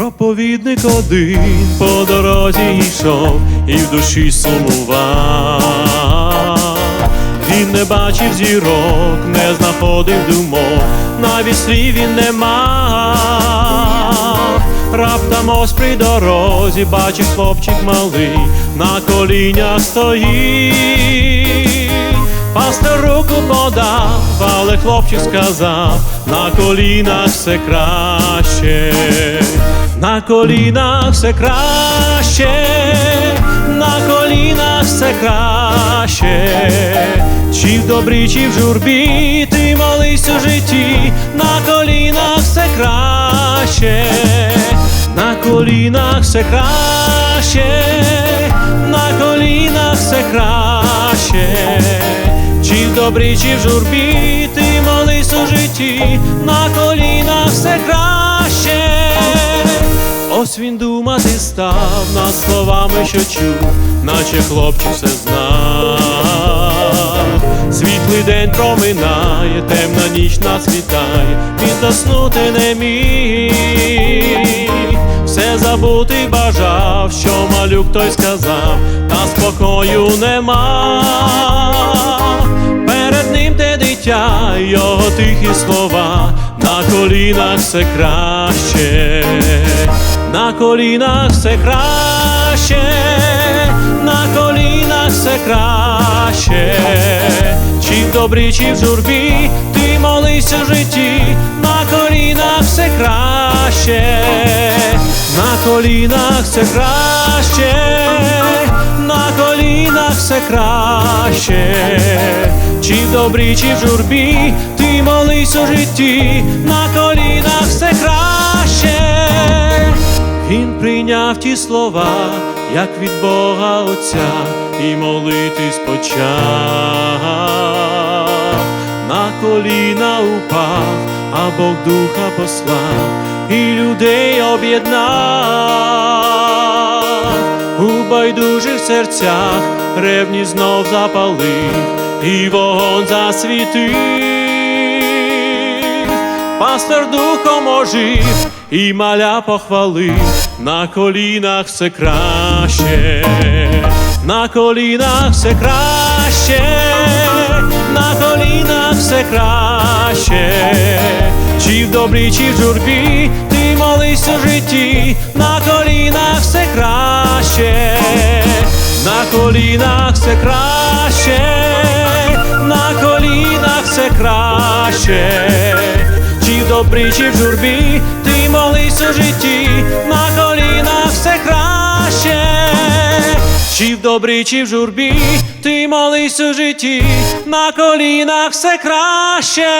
Проповідник один по дорозі йшов і в душі сумував. Він не бачив зірок, не знаходив думок, навіть слів він не мав. Раптом ось при дорозі бачив хлопчик малий, на колінях стоїть. Пастор руку подав, але хлопчик сказав, на колінах все краще, на колінах все краще, на колінах все краще, чи в добрі, чи в журбі, ти молись у житті, на колінах все краще, на колінах все краще, на колінах все краще. Чи в добрі, чи в журбі, ти молись у житті, на колінах все краще. Ось він думати став над словами, що чув, наче хлопчик все знав. Світлий день проминає, темна ніч насвітає, він заснути не міг. Все забути бажав, що малюк той сказав, та спокою нема. Перед ним те дитя, його тихі слова, на колінах все краще, на колінах все краще, на колінах все краще, чи в добрі, чи в журбі, ти молись у житті, на колінах все краще, колінах все краще, на колінах все краще, чи в добрі, чи в журбі, ти молись у житті, на колінах все краще. Він прийняв ті слова, як від Бога Отця, і молитись почав. На коліна упав, а Бог духа послав, і людей об'єднав. У байдужих серцях ревність знов запалив, і вогонь засвітив. Пастор духом ожив і маля похвалив, на колінах все краще, на колінах все краще, на колінах все краще, чи в добрі, чи в журбі, ти молись у житті, на колінах все краще, на колінах все краще, на колінах все краще. Чи в добрі, чи в журбі, ти молись у житті, на колінах все краще, чи в добрі, чи в журбі, ти молись у житті, на колінах все краще.